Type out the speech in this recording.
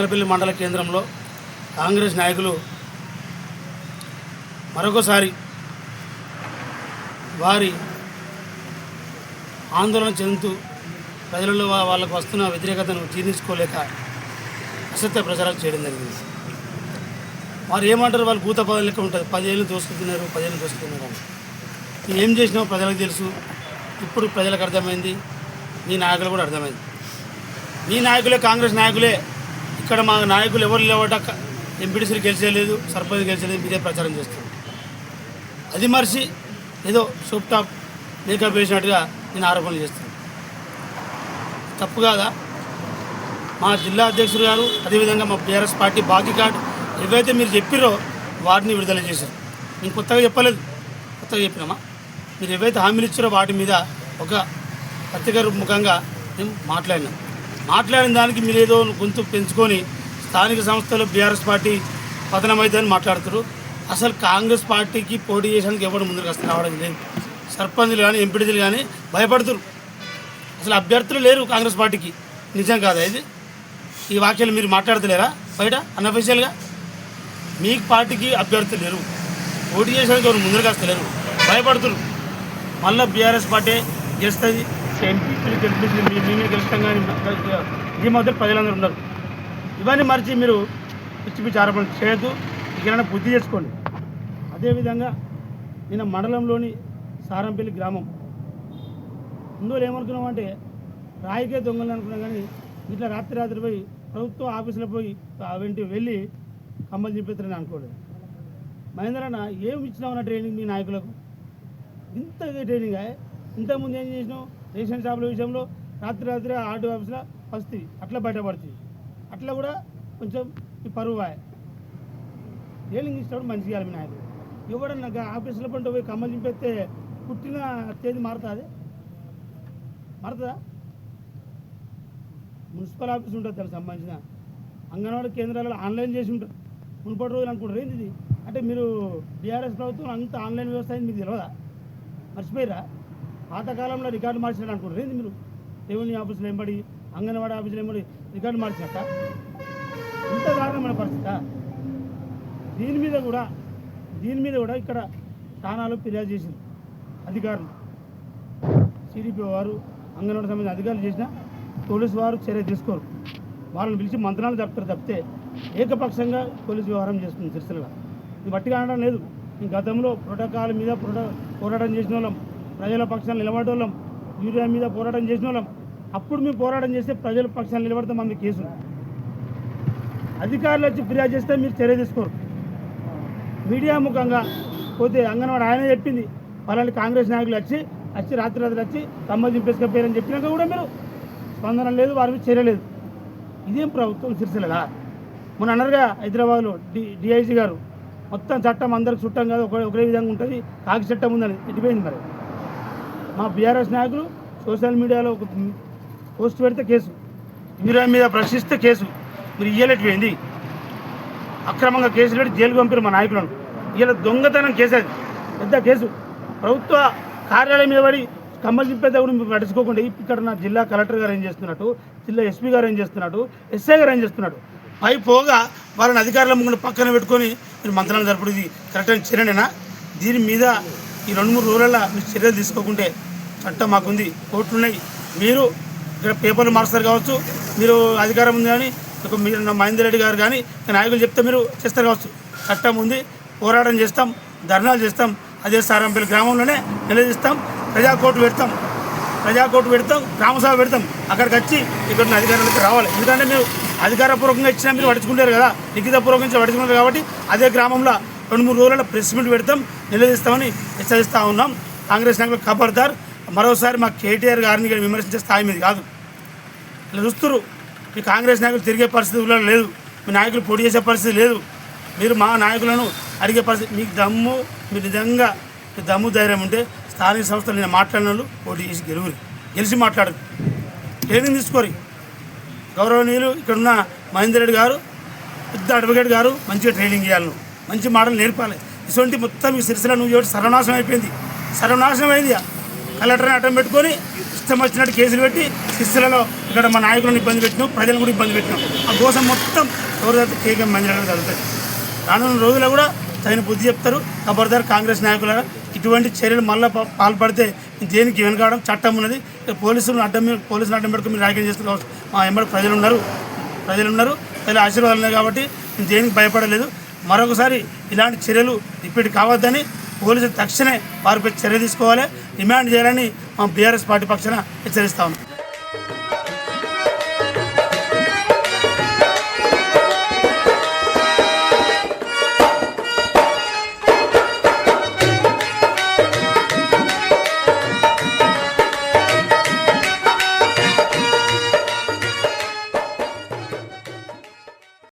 పెద్దపల్లి మండల కేంద్రంలో కాంగ్రెస్ నాయకులు మరొకసారి వారి ఆందోళన చెందుతూ ప్రజలలో వాళ్ళకు వస్తున్న వ్యతిరేకతను జీర్ణించుకోలేక అసత్య ప్రచారాలు చేయడం జరిగింది. వారు ఏమంటారు? వాళ్ళు భూత పదం లెక్క ఉంటుంది పదేళ్ళు దోసుకుతున్నారు పదేళ్ళు దోసుకుతున్నారు అని. ఏం చేసినావు ప్రజలకు తెలుసు. ఇప్పుడు ప్రజలకు అర్థమైంది. నీ నాయకులు కూడా అర్థమైంది. మీ నాయకులే కాంగ్రెస్ నాయకులే ఇక్కడ మా నాయకులు ఎవరు లేవట ఎంపీటీసీలు గెలిచేయలేదు సర్పంచ్ గెలిచలేదు మీరే ప్రచారం చేస్తారు. అది మరిచి ఏదో సూప్ టాప్ మేకప్ వేసినట్టుగా నేను ఆరోపణలు చేస్తాను. తప్పు కాదా? మా జిల్లా అధ్యక్షుడు గారు అదేవిధంగా మా బీఆర్ఎస్ పార్టీ బాకీ కార్డు ఏవైతే మీరు చెప్పిరో వాటిని విడుదల చేశారు. నేను కొత్తగా చెప్పలేదు. కొత్తగా చెప్పినామా? మీరు ఏవైతే హామీలు ఇచ్చారో వాటి మీద ఒక పత్రిక ముఖంగా మేము మాట్లాడినాం. మాట్లాడిన దానికి మీరు ఏదో గొంతు పెంచుకొని స్థానిక సంస్థలు బీఆర్ఎస్ పార్టీ పతనమైందని మాట్లాడుతారు అసలు కాంగ్రెస్ పార్టీకి పోటీ చేయడానికి ఎవరు ముందుకు వస్తే రావడం లేదు. సర్పంచులు కానీ ఎంపీటీసీలు కానీ భయపడుతురు అసలు అభ్యర్థులు లేరు కాంగ్రెస్ పార్టీకి. నిజం కాదా ఇది? ఈ వాక్యాలు మీరు మాట్లాడతలేరా? బయట? అన్అఫీషియల్గా? మీ పార్టీకి అభ్యర్థులు లేరు. పోటీ చేసేందుకు ఎవరు ముందుకు వస్తలేరు. భయపడుతురు మళ్ళీ బీఆర్ఎస్ పార్టీ గెలుస్తుంది. ఎంపీలు గెలిపించింది. మీ మేమే గెలుస్తాం కానీ ఈ మధ్య ప్రజలందరూ ఉన్నారు. ఇవన్నీ మరిచి మీరు పిచ్చి పిచ్చి ఆరోపణలు చేయొద్దు. ఇకైనా బుద్ధి చేసుకోండి అదేవిధంగా నిన్న మండలంలోని సారంపల్లి గ్రామం. ముందులో ఏమనుకున్నాం అంటే రాయికే దొంగలు అనుకున్నాం కానీ ఇట్లా రాత్రి రాత్రి పోయి ప్రభుత్వ ఆఫీసులో పోయి ఆ వెంటి వెళ్ళి కమ్మలు చింపిస్తారని అనుకోలేదు. మహేంద్ర అన్న ఏమి ఇచ్చినావు నా ట్రైనింగ్ మీ నాయకులకు? ఇంత ట్రైనింగ్ ఇంతకుముందు ఏం చేసినావు? రేషన్ షాపుల విషయంలో రాత్రి రాత్రి ఆర్డీ ఆఫీస్లో వస్తుంది అట్లా బయటపడుతుంది. అట్లా కూడా కొంచెం ఈ పరువు వాయ్ ఇస్తాడు మంచిగా ఇవ్వాలి మీ నాయకుడు ఎవడన్నా నాకు ఆఫీసులో పంట పోయి కమ్మలు చింపేస్తే పుట్టిన తేదీ మారుతుంది? మారుతుందా? మున్సిపల్ ఆఫీస్ ఉంటుంది దానికి సంబంధించిన. అంగన్వాడీ కేంద్రాలలో ఆన్లైన్ చేసి ఉంటారు. మునుపటి రోజులు అనుకుంటారు. ఏంది ఇది అంటే మీరు బీఆర్ఎస్ ప్రభుత్వం అంత ఆన్లైన్ వ్యవస్థ అయింది మీకు తెలియదా మర్చిపోయిరా పాతకాలంలో రికార్డు మార్చినారు అనుకుంటారు ఏంది మీరు? దేవుని ఆఫీసులు ఎంబడి అంగన్వాడీ ఆఫీసులు ఎంబడి రికార్డు మార్చినట్ట? ఇంత దారుణమైన పరిస్థితి. దీని మీద కూడా దీని మీద కూడా ఇక్కడ స్థానాలు ఫిర్యాదు చేసింది అధికారులు. సిడిపి వారు అంగన్వాడీ సంబంధించిన అధికారులు చేసిన పోలీసు వారు చర్య తీసుకోరు. వాళ్ళని పిలిచి మంత్రాలు తప్పుతారు తప్పితే ఏకపక్షంగా పోలీసు వ్యవహారం చేస్తుంది సిరిసిల్లగా ఇది బట్టిగా అనడం లేదు. గతంలో ప్రోటోకాల్ మీద ప్రోటో పోరాటం చేసిన వాళ్ళం ప్రజల పక్షాన్ని నిలబడే వాళ్ళం యూరియా మీద పోరాటం చేసిన వాళ్ళం అప్పుడు మేము పోరాటం చేస్తే ప్రజల పక్షాన్ని నిలబడితే మంది కేసు. అధికారులు వచ్చి ఫిర్యాదు చేస్తే మీరు చర్య తీసుకోరు. మీడియా ముఖంగా పోతే అంగన్వాడి ఆయన చెప్పింది. పలాంటి కాంగ్రెస్ నాయకులు వచ్చి వచ్చి రాత్రి రాత్రి వచ్చి తమ్మ చింపేసుకపోయారని చెప్పినాక కూడా మీరు స్పందన లేదు వారి మీద చర్య లేదు. ఇదేం ప్రభుత్వం సిరిసిల్లదా? మొన్న అన్నారుగా హైదరాబాద్లో డి డిఐజీ గారు మొత్తం చట్టం అందరికి చుట్టం కాదు ఒక ఒకే విధంగా ఉంటుంది కాకి చట్టం ఉందని. ఎట్టిపోయింది మరి? మా బీఆర్ఎస్ నాయకులు సోషల్ మీడియాలో ఒక పోస్ట్ పెడితే కేసు. మీరు మీద ప్రశ్నిస్తే కేసు. మీరు ఇయ్యలేకపోయింది అక్రమంగా కేసులు పెట్టి జైలు పంపారు మా నాయకులను. ఇలా దొంగతనం కేసు అది. పెద్ద కేసు. ప్రభుత్వ కార్యాలయం మీద పడి కమ్మలు చెప్పేది కూడా మీరు పట్టించుకోకుండా ఇక్కడ నా జిల్లా కలెక్టర్ గారు ఏం చేస్తున్నట్టు జిల్లా ఎస్పీ గారు ఏం చేస్తున్నట్టు ఎస్ఐ గారు ఏం చేస్తున్నాడు పై పోగా వాళ్ళని అధికారుల ముందు పక్కన పెట్టుకొని మీరు మంత్రాలు జరుపుడు ఇది. కరెక్ట్ అని చర్యనేనా దీని మీద ఈ రెండు మూడు రోజులలో మీరు చర్యలు తీసుకోకుంటే చట్టం మాకుంది. కోర్టులు ఉన్నాయి మీరు ఇక్కడ పేపర్లు మారుస్తారు కావచ్చు మీరు అధికారం ఉంది కానీ మీరు మహేందర్ రెడ్డి గారు కానీ నాయకులు చెప్తే మీరు చేస్తారు కావచ్చు. చట్టం ఉంది పోరాటం చేస్తాం ధర్నాలు చేస్తాం. అదే సారంపల్లి గ్రామంలోనే నిలదీస్తాం ప్రజా కోర్టు పెడతాం. ప్రజా కోర్టు పెడతాం గ్రామసభ పెడతాం. అక్కడికి వచ్చి ఇక్కడ ఉన్న అధికారులకు రావాలి. ఎందుకంటే మీరు అధికారపూర్వకంగా ఇచ్చినా మీరు పడుచుకుంటారు కదా. లిఖితపూర్వకంగా పడుచుకుంటారు కాబట్టి అదే గ్రామంలో రెండు మూడు రోజుల ప్రెస్ మీట్ పెడతాం నిలదీస్తామని హెచ్చరిస్తూ ఉన్నాం. కాంగ్రెస్ నాయకులు ఖబర్దార్ మరోసారి మా కేటీఆర్ గారిని ఇక్కడ విమర్శించే స్థాయి మీద కాదు. ఇలా చూస్తున్నారు మీ కాంగ్రెస్ నాయకులు తిరిగే పరిస్థితి లేదు. మీ నాయకులు పొడి చేసే పరిస్థితి లేదు. మీరు మా నాయకులను అడిగే పరిస్థితి మీకు దమ్ము మీరు నిజంగా మీ దమ్ము ధైర్యం ఉంటే స్థానిక సంస్థలు నేను మాట్లాడిన వాళ్ళు పోటీ చేసి గెలువురి గెలిచి మాట్లాడరు ట్రైనింగ్ తీసుకోరి? గౌరవనీయులు ఇక్కడున్న మహేందర్ రెడ్డి గారు పెద్ద అడ్వకేట్ గారు మంచిగా ట్రైనింగ్ ఇవ్వాలి నువ్వు మంచి మాటలు నేర్పాలి. ఇటువంటి మొత్తం ఈ సిరిసిల నువ్వు ఎవరు సర్వనాశనం అయిపోయింది. సర్వనాశనం అయింది. కలెక్టర్ని అడ్డం పెట్టుకొని ఇష్టం వచ్చినట్టు కేసులు పెట్టి సిరిసిలలో ఇక్కడ మా నాయకులను ఇబ్బంది పెట్టినాం ప్రజలను కూడా ఇబ్బంది పెట్టినాం. ఆ కోసం మొత్తం ఎవరిదైతే కేకే మందిరాలు జరుగుతుంది రానున్న రోజుల్లో కూడా తగిన బుద్ధి చెప్తారు. ఖబర్దార్ కాంగ్రెస్ నాయకుల ఇటువంటి చర్యలు మళ్ళీ పాల్పడితే దేనికి వెనకాడడం చట్టం ఉన్నది. పోలీసులను అడ్డం మీద- పోలీసులను అడ్డం పెట్టుకుని మీరు రాజకీయం చేస్తున్నారు మా ఎంబడి ప్రజలు ఉన్నారు. ప్రజలు ఉన్నారు. ప్రజల ఆశీర్వాదాలు ఉన్నాయి కాబట్టి దేనికి భయపడలేదు. మరొకసారి ఇలాంటి చర్యలు రిపీట్ కావద్దని పోలీసులు తక్షణమే వారిపై చర్య తీసుకోవాలి. డిమాండ్ చేయాలని మా బీఆర్ఎస్ పార్టీ పక్షాన హెచ్చరిస్తా ఉన్నాం.